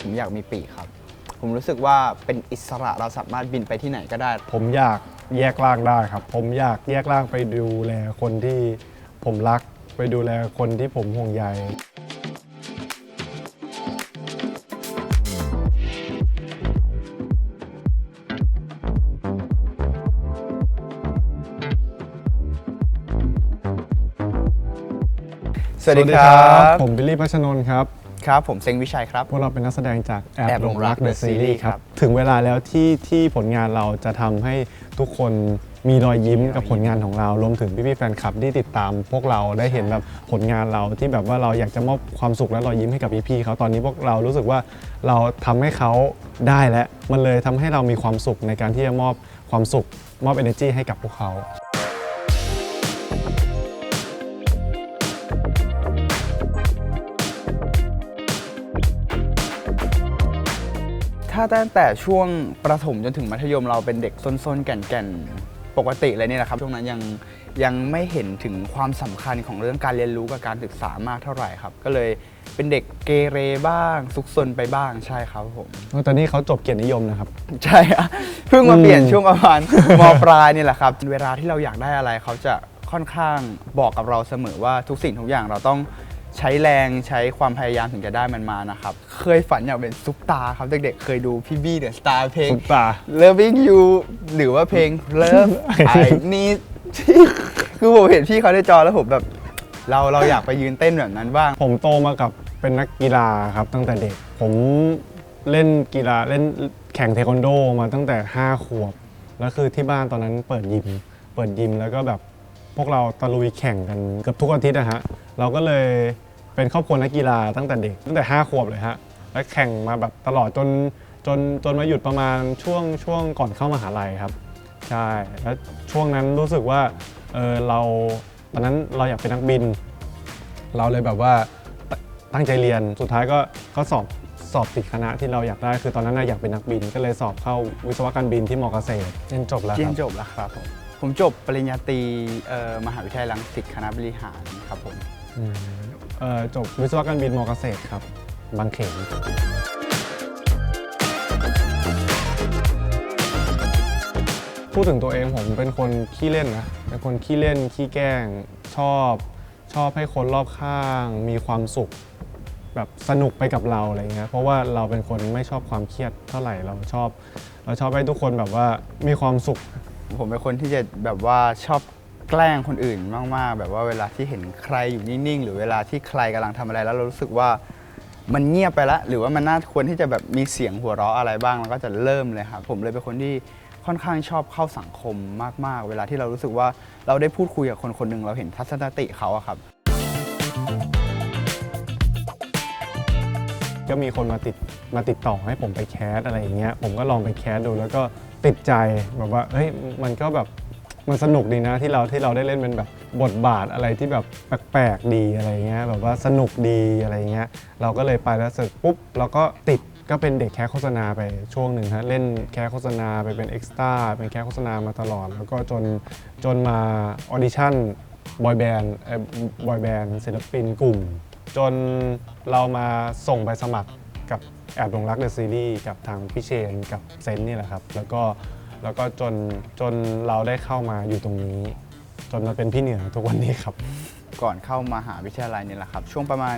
ผมอยากมีปีกครับ ผมรู้สึกว่าเป็นอิสระเราสามารถบินไปที่ไหนก็ได้ ผมอยากแยกร่างได้ครับ ผมอยากแยกร่างไปดูแลคนที่ผมรัก ไปดูแลคนที่ผมห่วงใย สวัสดีครับ ผมบิลลี่พัชนนท์ครับ ครับ ผมเซงวิชัยครับ พวกเราเป็นนักแสดงจากแอบแอบหหลลงงรัรักกเด The อะซีรีส์ Series ครับครับ ถึงเวลาแล้วที่ที่ผลงานเราจะทำให้ทุกคนมีรอยยิ้มกับผลงานของเรา รวมถึงพี่ๆแฟนคลับที่ติดตาม พวกเราได้เห็นแบบผลงานเราที่แบบว่าเราอยากจะมอบความสุขและรอยยิ้มให้กับพี่ๆเขาตอนนี้พวกเรารู้สึกว่าเราทำให้เขาได้แล้วมันเลยทำให้เรามีความสุขในการที่จะมอบความสุขมอบ energy ให้กับพวกเขาาตั้งแต่ช่วงประถมจนถึงมัธยมเราเป็นเด็กซนๆแก่นๆปกติเลยเนี่ยแหละครับ ช่วงนั้นยังยังไม่เห็นถึงความสำคัญของเรื่องการเรียนรู้กับการศึกษามากเท่าไหร่ครับ ก็เลยเป็นเด็กเกเรบ้างซุกซนไปบ้างใช่ครับผมตอนนี้เขาจบเกียรตินิยมนะครับ ใช่อะเพิ่งมาอืมเปลี่ยนช่วงประมาณมปลายนี่แหละครับเวลาที่เราอยากได้อะไรเขาจะค่อนข้างบอกกับเราเสมอว่าทุกสิ่งทุกอย่างเราต้อง ใช้แรงใช้ความพยายามถึงจะได้มันมานะครับ เคยฝันอยากเป็นซุปตาร์ครับเด็กๆ เคยดูพี่บี้เดอะสตาร์เพลง ซุปตา Loving You หรือว่าเพลง Love I Need คือผมเห็นพี่เขาในจอแล้วผมแบบ เราเราอยากไปยืนเต้นแบบนั้นบ้าง ผมโตมากับเป็นนักกีฬาครับตั้งแต่เด็ก ผมเล่นกีฬาเล่นแข่งเทควันโดมาตั้งแต่ 5 ขวบ แล้วคือที่บ้านตอนนั้นเปิดยิม เปิดยิมแล้วก็แบบพวกเราตะลุยแข่งกันเกือบทุกอาทิตย์นะฮะ เราก็เลยเป็นครอบครัวนักกีฬาตั้งแต่เด็กตั้งแต่ 5 ขวบเลยฮะและแข่งมาแบบตลอดจนจนจนมาหยุดประมาณช่วงช่วงก่อนเข้ามหาลัยครับใช่แล้วช่วงนั้นรู้สึกว่าเออเราตอนนั้นเราอยากเป็นนักบิน เราเลยแบบว่าตตั้งใจเรียนสุดท้ายก็ก็สอบสอบติดคณะที่เราอยากได้คือตอนนั้นน่ะอยากเป็นนักบิน ก็เลยสอบเข้าวิศวการบินที่มอเกษตรเรียนจบแล้วเรีคยรันบจบแล้วครับผมผมจบปริญญาตรีเอ่อมหาวิทยาลัยรังสิตคณะบริหารครับผม เอ่อจบวิศวการบินมอเกษตรครับ บางเขนพูดถึงตัวเองผมเป็นคนขี้เล่นนะเป็นคนขี้เล่นขี้แกล้งชอบ ชอบให้คนรอบข้าง มีความสุข แบบสนุกไปกับเราอะไรเงี้ยเพราะว่าเราเป็นคนไม่ชอบความเครียดเท่าไหร่เราชอบ เราชอบให้ทุกคนแบบว่ามีความสุข ผมเป็นคนที่จะแบบว่าชอบ แกล้งคนอื่นมากๆ แบบว่าเวลาที่เห็นใครอยู่นิ่งๆ หรือเวลาที่ใครกำลังทำอะไรแล้วเรารู้สึกว่ามันเงียบไปล้วหรือว่ามันน่าควรที่จะแบบมีเสียงหัวเราะอะไรบ้าง แล้วก็จะเริ่มเลยครับผมเลยเป็นคนที่ค่อนข้างชอบเข้าสังคมมากๆ เวลาที่เรารู้สึกว่าเราได้พูดคุยกับคนคนหนึ่งเราเห็นทัศนคติเขาอะครับ ก็มีคนมาติดมาติดต่อให้ผมไปแคสอะไรอย่างเงี้ยผมก็ลองไปแคสดูแล้วก็ติดใจแบบว่าเฮ้ยมันก็แบบ มันสนุกดีนะที่เราที่เราได้เล่นเป็นแบบบทบาทอะไรที่แบบแปลกๆดีอะไรเงี้ยแบบว่าสนุกดีอะไรเงี้ยเราก็เลยไปแล้วเสร็จปุ๊บเราก็ติดก็เป็นเด็กแคสโฆษณาไปช่วงหนึ่งฮะเล่นแคสโฆษณาไปเป็นเอ็กซ์ต้าเป็นแคสโฆษณามาตลอด แล้วก็จนจนมาออดิชั่นบอยแบนด์บอยแบนด์ศิลปินกลุ่ม จนเรามาส่งไปสมัครกับแอบหลงรักเดอะซีรีส์กับทางพี่เชนกับเซนนี่แหละครับ แล้วก็ แล้วก็จนจนเราได้เข้ามาอยู่ตรงนี้ จนมาเป็นพี่เหนือทุกวันนี้ครับ ก่อนเข้ามาหาวิทยาลัยนี่แหละครับ ช่วงประมาณ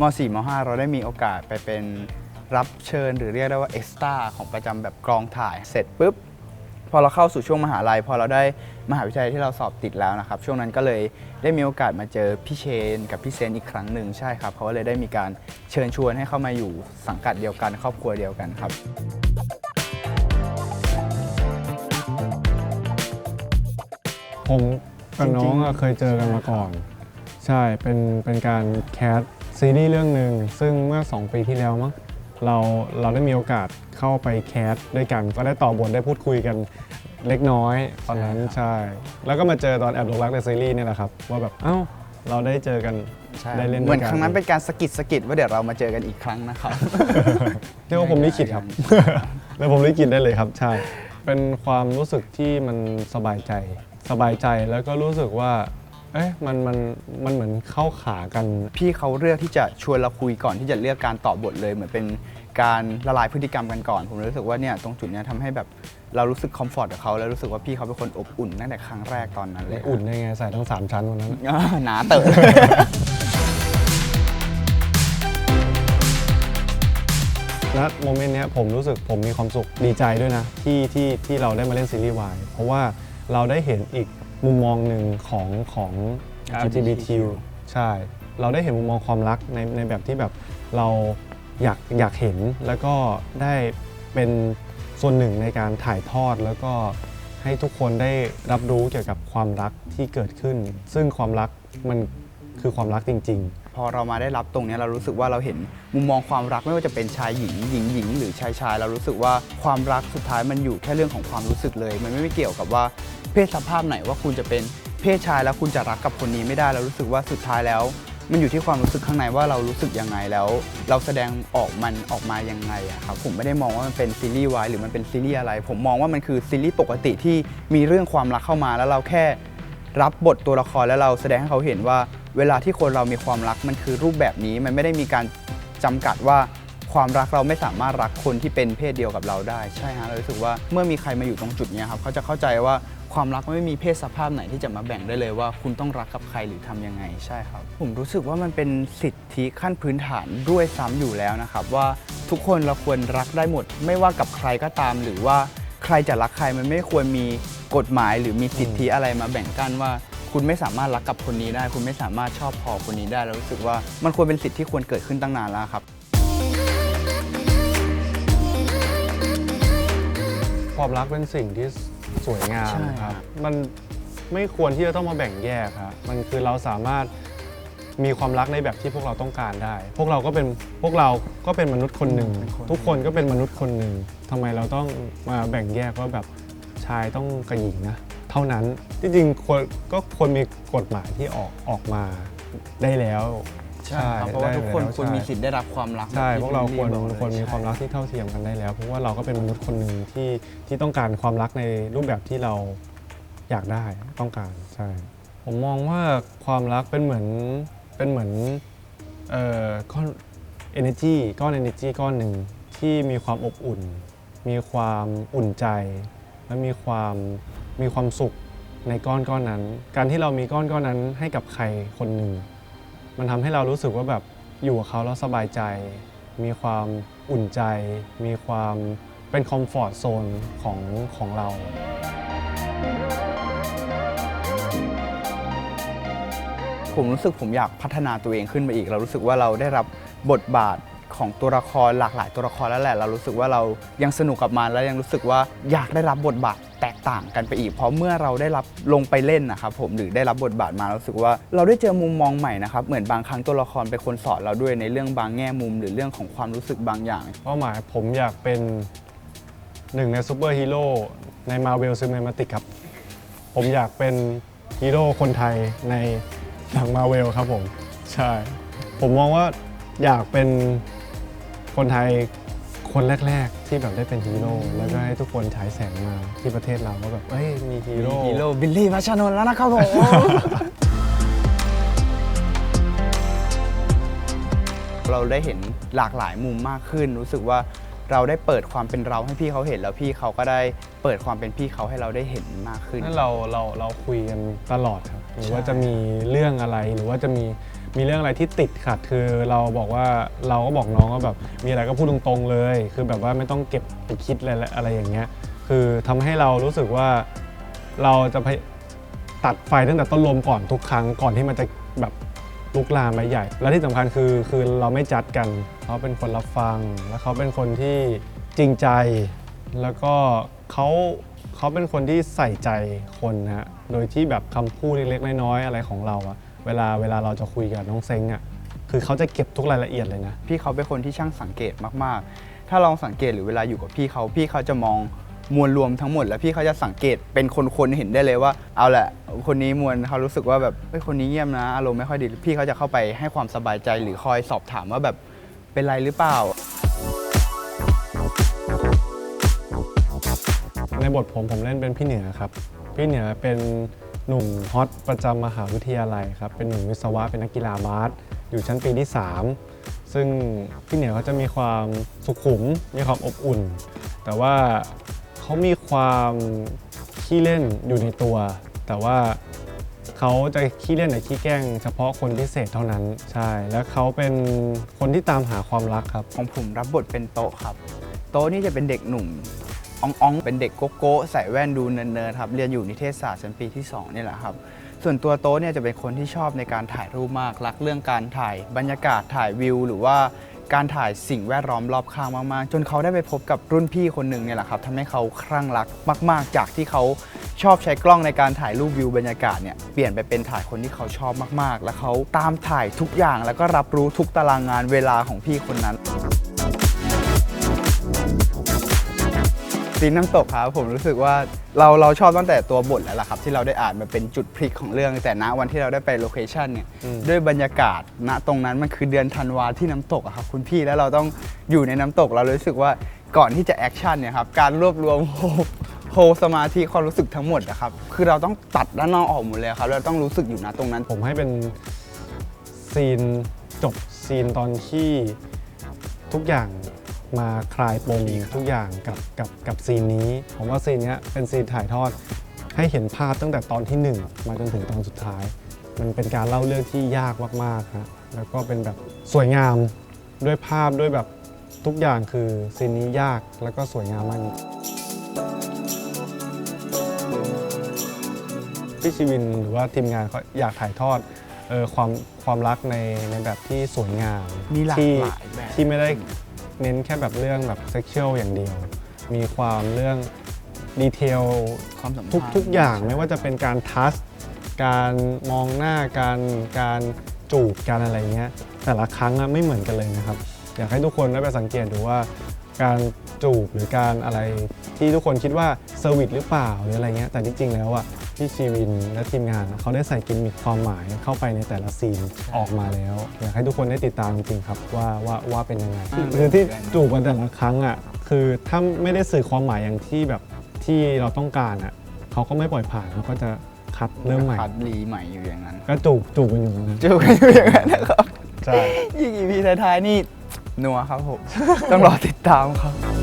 ม .4 ม .5 เราได้มีโอกาสไปเป็นรับเชิญหรือเรียกได้ว่าเอ็กซ์ต้าของประจำแบบกองถ่ายเสร็จปุ๊บ พอเราเข้าสู่ช่วงมหาลัย พอเราได้มหาวิทยาลัยที่เราสอบติดแล้วนะครับ ช่วงนั้นก็เลยได้มีโอกาสมาเจอพี่เชน กับพี่เซนอีกครั้งหนึ่งใช่ครับเขาก็เลยได้มีการเชิญชวนให้เข้ามาอยู่สังกัดเดียวกันครอบครัวเดียวกันครับ ผมกับน้องจริงอะๆเคยเจอกันมาก่อน ใช่เป็นเป็นการแคสซีรีส์เรื่องหนึ่งซึ่งเมื่อ 2 ปีที่แล้วมั้งเราเราได้มีโอกาสเข้าไปแคสด้วยกัน ก็ได้ต่อบทได้พูดคุยกันเล็กน้อยตอนนั้นใช่ แล้วก็มาเจอตอนแอบหลงรักในซีรีส์เนี่ยแหละครับ ว่าแบบเอ้าเราได้เจอกันใช่ได้เล่นเหมือนด้วยกัครั้งนั้นเป็นการสะกิดสะกิดว่าเดี๋ยวเรามาเจอกันอีกครั้งนะครับ เรียกว่าผมลิขิตครับ แล้วผมลิขิตได้เลยครับ ใช่ เป็นความรู้สึกที่มันสบายใจ สบายใจแล้วก็รู้สึกว่าเเอ๊ะมันมันมันเหมือนเข้าขากัน พี่เขาเลือกที่จะชวนเราคุยก่อนที่จะเลือกการตอบบทเลย เหมือนเป็นการละลายพฤติกรรมกันก่อน ผมรู้สึกว่าเนี่ยตรงจุดเนี้ยทำให้แบบเรารู้สึกคอมฟอร์ตกับเขาแล้วรู้สึกว่าพี่เขาเป็นคนอบอุ่นตั้งแต่ครั้งแรกตอนนั้นเลยอุ่นได้ไงใส่ทั้งสามชั้นวันนั้น อ่าหนาเต๋อณโมเมนต์เนี้ยผมรู้สึกผมมีความสุขดีใจด้วยนะ ที่ที่ที่เราได้มาเล่นซีรีส์วายเพราะว่า เราได้เห็นอีกมุมมองหนึ่งของของ LGBTQ ใช่ เราได้เห็นมุมมองความรักในในแบบที่แบบเราอยากอยากเห็นแล้วก็ได้เป็นส่วนหนึ่งในการถ่ายทอดแล้วก็ให้ทุกคนได้รับรู้เกี่ยวกับความรักที่เกิดขึ้น ซึ่งความรักมันคือความรักจริง ๆ พอเรามาได้รับตรงนี้เรารู้สึกว่าเราเห็นมุมมองความรักไม่ว่าจะเป็นชายหญิงหญิงหญิงหรือชายชายเรารู้สึกว่าความรักสุดท้ายมันอยู่แค่เรื่องของความรู้สึกเลย มันไม่เกี่ยวกับว่าเพศสภาพไหนว่าคุณจะเป็นเพศชายแล้วคุณจะรักกับคนนี้ไม่ได้เรารู้สึกว่าสุดท้ายแล้ว มันอยู่ที่ความรู้สึกข้างในว่าเรารู้สึกยังไงแล้ว เราแสดงออกมันออกมายังไงอะครับผมไม่ได้มองว่ามันเป็นซีรีส์วายหรือมันเป็นซีรีส์อะไร ผมมองว่ามันคือซีรีส์ปกติที่มีเรื่องความรักเข้ามาแล้วเราแค่รับบทตัวละครแล้วเราแสดงให้เขาเห็นว่า เวลาที่คนเรามีความรักมันคือรูปแบบนี้มันไม่ได้มีการจำกัดว่าความรักเราไม่สามารถรักคนที่เป็นเพศเดียวกับเราได้ใช่ฮะเรารู้สึกว่าเมื่อมีใครมาอยู่ตรงจุดนี้ครับเขาจะเข้าใจว่าความรักไม่มีเพศสภาพไหนที่จะมาแบ่งได้เลยว่า คุณต้องรักกับใครหรือทำยังไงใช่ครับ ผมรู้สึกว่ามันเป็นสิทธิขั้นพื้นฐานด้วยซ้ำอยู่แล้วนะครับ ว่าทุกคนเราควรรักได้หมด ไม่ว่ากับใครก็ตาม หรือว่าใครจะรักใครมันไม่ควรมีกฎหมายหรือมีสิทธิอะไรมาแบ่งกั้นว่า คุณไม่สามารถรักกับคนนี้ได้ คุณไม่สามารถชอบพอคนนี้ได้เรารู้สึกว่ามันควรเป็นสิทธิที่ควรเกิดขึ้นตั้งนานแล้วครับ ความรักเป็นสิ่งที่สวยงามใช่คครัรับบมันไม่ควรที่จะต้องมาแบ่งแยกครับมันคือเราสามารถมีความรักในแบบที่พวกเราต้องการได้ พวกเราก็เป็นพวกเราก็เป็นมนุษย์คนหนึ่ง ทุกคนก็เป็นมนุษย์คนหนึ่งทำไมเราต้องมาแบ่งแยกว่าแบบชายต้องกับหญิงนะเท่านั้นที่จริงควรก็ควรมีกฎหมายที่ออกออกมาได้แล้วครับเพราะว่าทุกคนได้แล้วควรมีใช่สิทธิ์ได้รับความรักใช่แบบที่พวกเราควรพี่ลี่บอกเลยควรมีใช่ความรักที่เท่าเทียมกันได้แล้ว เพราะว่าเราก็เป็นมนุษย์คนหนึ่งที่ที่ต้องการความรักในรูปแบบที่เราอยากได้ต้องการใช่ ผมมองว่าความรักเป็นเหมือนเป็นเหมือนเอ่อก้อน energy ก้อน energy ก้อนหนึ่งที่มีความอบอุ่น มีความอุ่นใจ และมีความ มีความสุขในก้อนก้อนนั้น การที่เรามีก้อนก้อนนั้นให้กับใครคนหนึ่ง มันทำให้เรารู้สึกว่าแบบอยู่กับเขาแล้วสบายใจ มีความอุ่นใจ มีความเป็นคอมฟอร์ตโซนของของเราผมรู้สึกผมอยากพัฒนาตัวเองขึ้นไปอีก เรารู้สึกว่าเราได้รับบทบาทของตัวละครหลากหลายตัวละครแล้วแหละ เรารู้สึกว่าเรายังสนุกกับมันแล้วยังรู้สึกว่าอยากได้รับบทบาท ต่างกันไปอีก เพราะเมื่อเราได้รับลงไปเล่นนะครับผมหรือได้รับบทบาทมาเรารู้สึกว่า เราได้เจอมุมมองใหม่นะครับเหมือนบางครั้งตัวละครเป็นคนสอนเราด้วยในเรื่องบางแง่มุม หรือเรื่องของความรู้สึกบางอย่าง เป้าหมายผมอยากเป็นหนึ่งในซูเปอร์ฮีโร่ใน Marvel Cinematic ครับ ผมอยากเป็นฮีโร่คนไทยในหนัง Marvel ครับผม ใช่ ผมมองว่าอยากเป็นคนไทยคนแรก ที่แบบได้เป็นฮีโร่แล้วก็ให้ทุกคนฉายแสงมาที่ประเทศเราว่าแบบเอ้ยมีฮีโร่ ฮีโร่บิลลี่พัชรนนท์แล้วนะครับผม เราได้เห็นหลากหลายมุมมากขึ้น รู้สึกว่าเราได้เปิดความเป็นเราให้พี่เขาเห็นแล้วพี่เขาก็ได้เปิดความเป็นพี่เขาให้เราได้เห็นมากขึ้น นั่นเราเราเราคุยกันตลอดครับ หรือว่าใช่จะมีเรื่องอะไรหรือว่าจะมี มีเรื่องอะไรที่ติดขัดคือเราบอกว่าเราก็บอกน้องว่าแบบมีอะไรก็พูดตรงๆเลย คือแบบว่าไม่ต้องเก็บไปคิดอะไรอะไรอย่างเงี้ยคือทำให้เรารู้สึกว่าเราจะพยตัดไฟตั้งแต่ต้นลมก่อนทุกครั้งก่อนที่มันจะแบบลุกลามไปใหญ่ และที่สำคัญคือคือเราไม่จัดกันเขาเป็นคนรับฟัง และเขาเป็นคนที่จริงใจ แล้วก็เขาเขาเป็นคนที่ใส่ใจคนนะฮะโดยที่แบบคำพูดเล็กๆน้อยๆอะไรของเราอะ เวลาเวลาเราจะคุยกับน้องเซ้งอะคือเขาจะเก็บทุกรายละเอียดเลยนะ พี่เขาเป็นคนที่ช่างสังเกตมากๆ ถ้าลองสังเกตหรือเวลาอยู่กับพี่เขาพี่เขาจะมองมวลรวมทั้งหมด แล้วพี่เขาจะสังเกตเป็นคนๆเห็นได้เลยว่า เอาแหละ คนนี้มวลเขารู้สึกว่าแบบเฮ้ยคนนี้เงียบนะ อารมณ์ไม่ค่อยดีพี่เขาจะเข้าไปให้ความสบายใจหรือคอยสอบถามว่าแบบเป็นไรหรือเปล่า ในบทผมผมเล่นเป็นพี่เหนือครับ พี่เหนือเป็น หนุ่มฮอตประจำมหาวิทยาลัยครับ เป็นหนุ่มวิศวะเป็นนักกีฬาบาสอยู่ชั้นปีที่ 3 ซึ่งพี่เหนียวเขาจะมีความสุขุม มีความอบอุ่น แต่ว่าเขามีความขี้เล่นอยู่ในตัว แต่ว่าเขาจะขี้เล่นหรือขี้แกล้ง เฉพาะคนพิเศษเท่านั้นใช่ แล้วเขาเป็นคนที่ตามหาความรักครับ ของผมรับบทเป็นโตะครับ โตะนี่จะเป็นเด็กหนุ่ม อ่องๆ เป็นเด็กโกโก้ใส่แว่นดูเนิร์ดๆครับ เรียนอยู่นิเทศศาสตร์ชั้นปีที่ 2 นี่แหละครับ ส่วนตัวโต๊ะเนี่ยจะเป็นคนที่ชอบในการถ่ายรูปมาก รักเรื่องการถ่ายบรรยากาศถ่ายวิว หรือว่าการถ่ายสิ่งแวดล้อมรอบข้างมากๆ จนเขาได้ไปพบกับรุ่นพี่คนหนึ่งเนี่ยแหละครับทำให้เขาคลั่งรักมาก ๆ จากที่เขาชอบใช้กล้องในการถ่ายรูปวิวบรรยากาศเนี่ยเปลี่ยนไปเป็นถ่ายคนที่เขาชอบมากๆ แล้วเขาตามถ่ายทุกอย่างแล้วก็รับรู้ทุกตารางงานเวลาของพี่คนนั้น ซีนน้ำตกครับผมรู้สึกว่าเราเราชอบตั้งแต่ตัวบทแล้วล่ะครับ ที่เราได้อ่านมาเป็นจุดพลิกของเรื่อง แต่ณวันที่เราได้ไปโลเคชันเนี่ยอืมด้วยบรรยากาศณตรงนั้นมันคือเดือนธันวาที่น้ำตกอะครับคุณพี่แล้วเราต้องอยู่ในน้ำตกเรารู้สึกว่าก่อนที่จะแอคชั่นเนี่ยครับการรวบรวมโฮโฮสมาธิความรู้สึกทั้งหมดนะครับคือเราต้องตัดด้านนอกออกหมดเลยครับเราต้องรู้สึกอยู่ณตรงนั้น ผมให้เป็นซีนจบซีนตอนที่ทุกอย่าง มาคลายปมทุกอย่างกับกับกับซีนนี้ผมว่าซีนเนี้ยเป็นซีนถ่ายทอด ให้เห็นภาพตั้งแต่ตอนที่ 1 มาจนถึงตอนสุดท้าย มันเป็นการเล่าเรื่องที่ยากมากๆฮะแล้วก็เป็นแบบสวยงามด้วยภาพด้วยแบบทุกอย่างคือซีนนี้ยากแล้วก็สวยงามมากจริงพี่ชีวินหรือว่าทีมงานเขาอยากถ่ายทอดเออความความรักในในแบบที่สวยงามมีหลากที่หลายแบบที่ไม่ได้ เน้นแค่แบบเรื่องแบบเซ็กชวลอย่างเดียว มีความเรื่องดีเทลความสัมพันธ์ทุกทุกอย่างไม่ว่าจะเป็นการทัชการมองหน้าการการจูบการอะไรเงี้ยแต่ละครั้งอะไม่เหมือนกันเลยนะครับ อยากให้ทุกคนได้ไปสังเกตดูว่า การจูบหรือการอะไรที่ทุกคนคิดว่าเซอร์วิสหรือเปล่าหรืออะไรเงี้ยแต่ที่จริงแล้วอะ พี่ชีวินและทีมงานอะเขาได้ใส่กิมมิคความหมายเข้าไปในแต่ละซีนออกมาแล้ว อยากให้ทุกคนได้ติดตามจริงๆครับว่าว่าว่าเป็นยังไงคือที่จูบกันแต่ละครั้งอะคือถ้าไม่ได้สื่อความหมายอย่างที่แบบที่เราต้องการอะเขาก็ไม่ปล่อยผ่านเขาก็จะคัดเริ่มใหม่คัดรีใหม่อยู่อย่างนั้น ก็จูบจูบกันอยู่นะเจอกันอยู่อย่างนั้นนะครับใช่ยิ่งอีพีท้ายๆนี่นัวครับผมต้องรอติดตามครับ